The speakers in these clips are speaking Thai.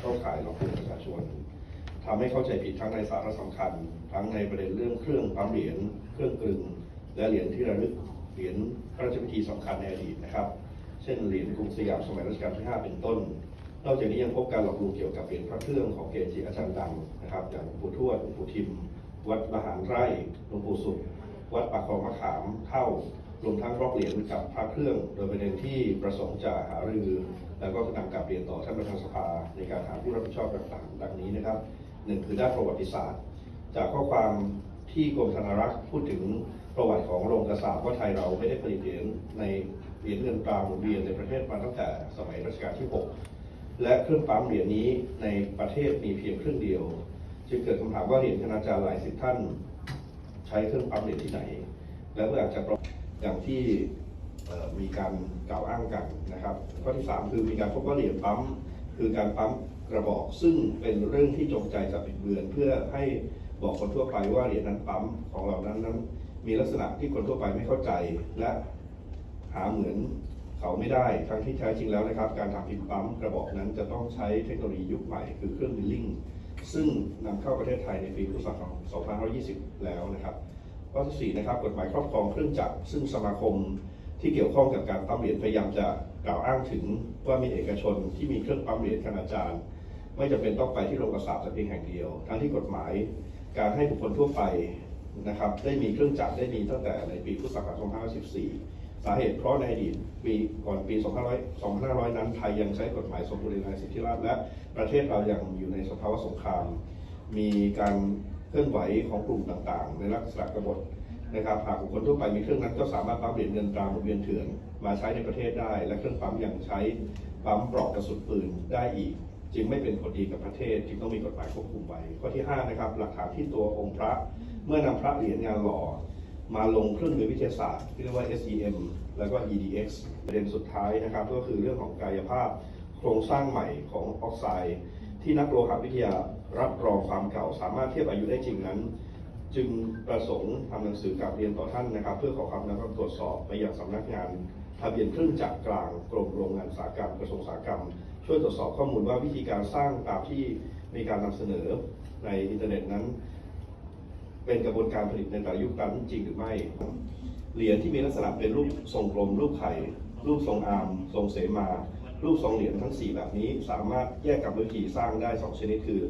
เข้าข่ายหลอกลวงประชาชนทำให้เข้าใจผิดทั้งในสาระสำคัญ ทั้งในประเด็นเรื่องเครื่องปั๊มเหรียญเครื่องกลึง และเหรียญที่ระลึกเหรียญพระราชพิธีสำคัญในอดีตนะครับ เช่นเหรียญกรุงสยามสมัยรัชกาลที่ 5 เป็นต้น นอกจากนี้ยังพบการหลอกลวงเกี่ยวกับเหรียญพระเครื่องของเกจิอาจารย์ดังนะครับอย่างหลวงปู่ทวดหลวงปู่ทิม วัดมหารไร่หลวงปู่สุข วัดปากคลองมะขามเท่ารวมทั้งรอบเหรียญกับพระเครื่อง โดยประเด็นที่ประสงค์จะหารือ แล้วก็นำกลับเรียนต่อท่านประธานสภาในการหาผู้รับผิดชอบต่างๆ ดังนี้นะครับหนึ่งคือด้านประวัติศาสตร์ จากข้อความที่กรมธนารักษ์พูดถึงประวัติของโรงกระสาบว่าไทยเราไม่ได้ผลิตเหรียญในเหรียญเงินตราหมุนเวียนในประเทศมาตั้งแต่สมัยรัชกาลที่ 6 และเครื่องปั๊มเหรียญนี้ในประเทศมีเพียงเครื่องเดียว จึงเกิดคำถามว่าเหรียญคณาจารย์หลายสิบท่าน ใช้เครื่องปั๊มเหรียญที่ไหน และเมื่ออาจจะอย่างที่ มีการกล่าวอ้างกันนะครับ ข้อที่ 3 คือมีการพบว่าเหรียญปั๊มคือการปั๊มกระบอกซึ่งเป็นเรื่องที่จงใจจะบิดเบือน เพื่อให้บอกคนทั่วไปว่าเหรียญนั้นปั๊มของเรานั้นนั้น มีลักษณะที่คนทั่วไปไม่เข้าใจ และหาเหมือนเขาไม่ได้ทั้งที่แท้จริงแล้วนะครับ การทำพิมพ์ปั๊มกระบอกนั้นจะต้องใช้เทคโนโลยียุคใหม่ คือเครื่องบิลลิ่งซึ่งนำเข้าประเทศไทยในปีพุทธศักราช 2520 แล้วนะครับข้อที่4นะครับกฎหมายครอบครองเครื่องจักรซึ่งสมาคม ที่เกี่ยวข้องกับการปั๊มเหรียญพยายามจะกล่าวอ้างถึงว่ามีเอกชนที่มีเครื่องปั๊มเหรียญขนาดจารย์ไม่จำเป็นต้องไปที่โรงกระสาบแต่เพียงแห่งเดียว ทั้งที่กฎหมายการให้บุคคลทั่วไปนะครับได้มีเครื่องจักรได้มีตั้งแต่ในปีพุทธศักราช2514 สาเหตุเพราะในอดีตปีก่อนปี 2500 2500 นั้น ไทยยังใช้กฎหมายสมบูรณาสิทธิราชและประเทศเรายังอยู่ในสภาวะสงคราม มีการเคลื่อนไหวของกลุ่มต่างๆ ในลักษณะกบฏ นะครับหากบุคคลทั่วไปมีเครื่องนั้นก็สามารถปั๊มเหรียญเงินตราหมุนเวียนเถื่อนมาใช้ในประเทศได้ และเครื่องปั๊มยังใช้ปั๊มปลอกกระสุนปืนได้อีก จึงไม่เป็นผลดีกับประเทศ จึงต้องมีกฎหมายควบคุมไว้ข้อที่5นะครับหลักฐานที่ตัวองค์พระเมื่อนำพระเหรียญงานหล่อมาลงเครื่องมือวิทยาศาสตร์ที่เรียกว่า SEM แล้วก็ EDX ประเด็นสุดท้ายนะครับ ก็คือเรื่องของกายภาพโครงสร้างใหม่ของออกไซด์ที่นักโลหะวิทยารับรองความเก่าสามารถเทียบอายุได้จริงนั้น จึงประสงค์ทำหนังสือกลับเรียนต่อท่านนะครับ เพื่อขอความนะครับตรวจสอบไปยังสำนักงานทะเบียนเครื่องจักรกลางกรมโรงงานอุตสาหกรรมกระทรวงอุตสาหกรรม ช่วยตรวจสอบข้อมูลว่าวิธีการสร้างตามที่มีการนำเสนอในอินเทอร์เน็ตนั้น เป็นกระบวนการผลิตในแต่ละยุคนั้นจริงหรือไม่เหรียญที่มีลักษณะเป็นรูปทรงกลม รูปไข่ รูปทรงอาร์มทรงเสมา รูปทรงเหรียญทั้ง 4 แบบนี้ สามารถแยกกับวิธีสร้างได้ 2 ชนิดคือ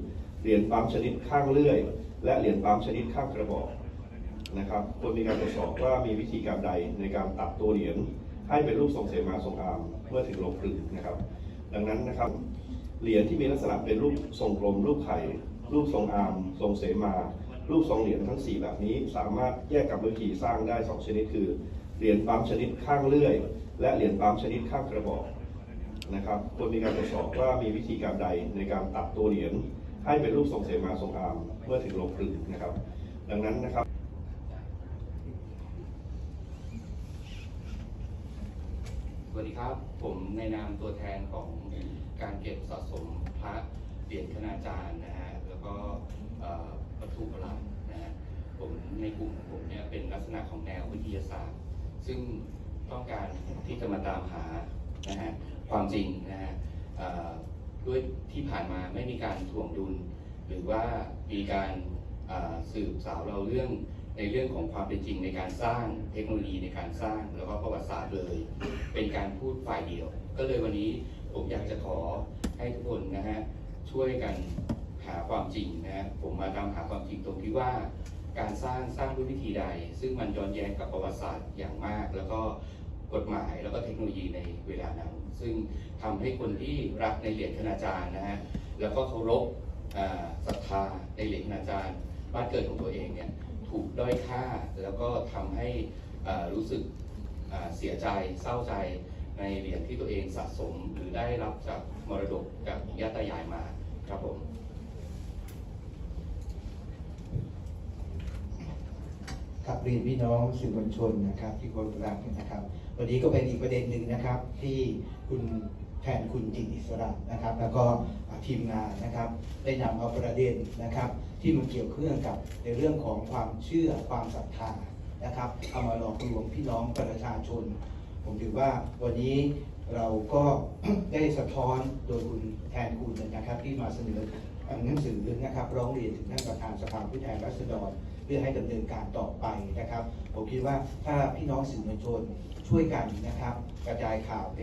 เหรียญปั๊มชนิดข้างเลื่อย และเหรียญปั๊มชนิดข้างกระบอกนะครับควรมีการตรวจสอบว่ามีวิธีการใดในการตัดตัวเหรียญให้เป็นรูปทรงเสมาทรงอาร์มเมื่อถึงลงกลึงนะครับ ดังนั้นนะครับเหรียญที่มีลักษณะเป็นรูปทรงกลม รูปไข่ รูปทรงอาร์มทรงเสมา รูปทรงเหรียญทั้ง 4 แบบนี้ สามารถแยกกับวิธีสร้างได้ 2 ชนิดคือเหรียญปั๊มชนิดข้างเลื่อย และเหรียญปั๊มชนิดข้างกระบอกนะครับควรมีการตรวจสอบว่ามีวิธีการใดในการตัดตัวเหรียญ ให้เป็นรูปทรงเสมาทรงอาร์มเมื่อถึงลงกลึงนะครับ ดังนั้นนะครับสวัสดีครับ ผมในนามตัวแทนของการเก็บสะสมพระเหรียญคณาจารย์นะฮะแล้วก็เอ่อวัตถุโบราณนะฮะผมในกลุ่มของผมเนี่ยเป็นลักษณะของแนววิทยาศาสตร์ ซึ่งต้องการที่จะมาตามหานะฮะความจริงนะฮะ ด้วยที่ผ่านมาไม่มีการถ่วงดุล หรือว่ามีการสืบสาวเราเรื่องในเรื่องของความเป็นจริงในการสร้างเทคโนโลยีในการสร้างแล้วก็ประวัติศาสตร์เลย เป็นการพูดฝ่ายเดียว ก็เลยวันนี้ผมอยากจะขอให้ทุกคนนะฮะช่วยกันหาความจริงนะฮะผมมาตามหาความจริงตรงที่ว่า การสร้างสร้างด้วยวิธีใด ซึ่งมันย้อนแย้งกับประวัติศาสตร์อย่างมาก แล้วก็ กฎหมายแล้วก็เทคโนโลยีในเวลานั้น ซึ่งทำให้คนที่รักในเหรียญคณาจารย์นะฮะแล้วก็เคารพศรัทธาในเหรียญคณาจารย์บ้านเกิดของตัวเองเนี่ยถูกด้อยค่าแล้วก็ทำให้รู้สึกเสียใจเศร้าใจในเหรียญที่ตัวเองสะสมหรือได้รับจากมรดกจากปู่ย่าตายายมาครับผม กับเรียนพี่น้องสื่อมวลชนนะครับ ที่เคารพรักนะครับ วันนี้ก็เป็นอีกประเด็นหนึ่งนะครับ ที่คุณแทนคุณจิตอิสระนะครับ แล้วก็ทีมงานนะครับ ได้นำเอาประเด็นนะครับ ที่มันเกี่ยวเนื่องกับในเรื่องของความเชื่อความศรัทธานะครับเอามาหลอกลวงพี่น้องประชาชน ผมถือว่าวันนี้เราก็ได้สะท้อนโดยคุณแทนคุณนะครับ ที่มาเสนอหนังสือนะครับร้องเรียนถึงท่านประธานสภาผู้แทนราษฎร พื่อให้ดำเนินการต่อไปนะครับ ผมคิดว่าถ้าพี่น้องสื่อมวลชนช่วยกันนะครับ กระจายข่าวใน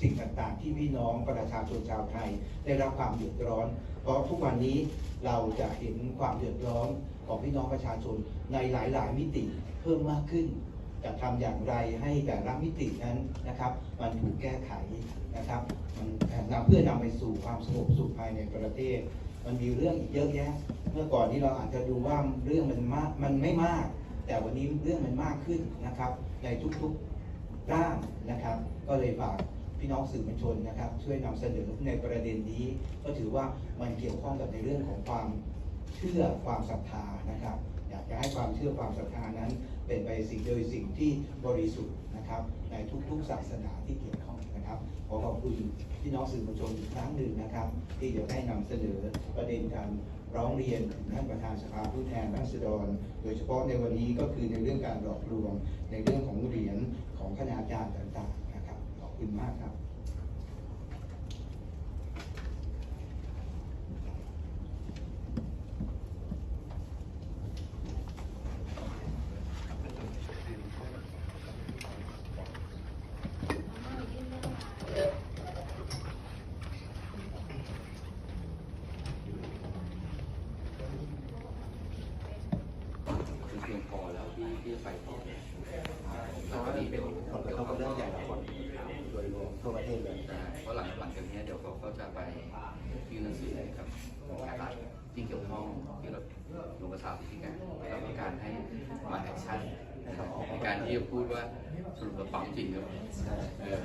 สิ่งต่างๆ ที่พี่น้องประชาชนชาวไทย ได้รับความเดือดร้อน เพราะทุกวันนี้เราจะเห็นความเดือดร้อนของพี่น้องประชาชนในหลายๆ มิติเพิ่มมากขึ้นจะทำอย่างไรให้แต่ละมิตินั้นนะครับ มันถูกแก้ไขนะครับมันนำเพื่อนำไปสู่ความสงบสุขภายในประเทศ มันมีเรื่องอีกเยอะแยะ เมื่อก่อนนี้เราอาจจะดูว่าเรื่องมันมากมันไม่มาก แต่วันนี้เรื่องมันมากขึ้นนะครับ ในทุกๆด้านนะครับ ก็เลยฝากพี่น้องสื่อมวลชนนะครับ ช่วยนำเสนอในประเด็นนี้ ก็ถือว่ามันเกี่ยวข้องกับในเรื่องของความเชื่อความศรัทธานะครับ อยากจะให้ความเชื่อความศรัทธานั้น เป็นไปสิ่งโดยสิ่งที่บริสุทธิ์นะครับ ในทุกๆศาสนาที่เกี่ยวข้องนะครับขอขอบคุณพี่น้องสื่อมวลชนอีกครั้งหนึ่งนะครับ ที่จะได้นำเสนอประเด็นการ ร้องเรียนถึงท่านประธานสภาผู้แทนราษฎร โดยเฉพาะในวันนี้ก็คือในเรื่องการหลอกลวง ในเรื่องของเหรียญของคณาจารย์ต่างๆนะครับขอบคุณมากครับ คือเพียงพอแล้วที่ที่จะไปต่อแล้วก็นี่เป็นผลกระทบเป็นเรื่องใหญ่กับคนโดยรวมทั่วประเทศเลยเพราะหลังหลังจากนี้เดี๋ยวเขาก็จะไปยื่นหนังสือให้กับรัฐที่เกี่ยวข้องที่เราลงประชาพิธีการแล้วก็การให้มาแอคชั่นในการที่จะพูดว่าสรุปแล้วปั๊มจริงหรือเปล่าใช่เออ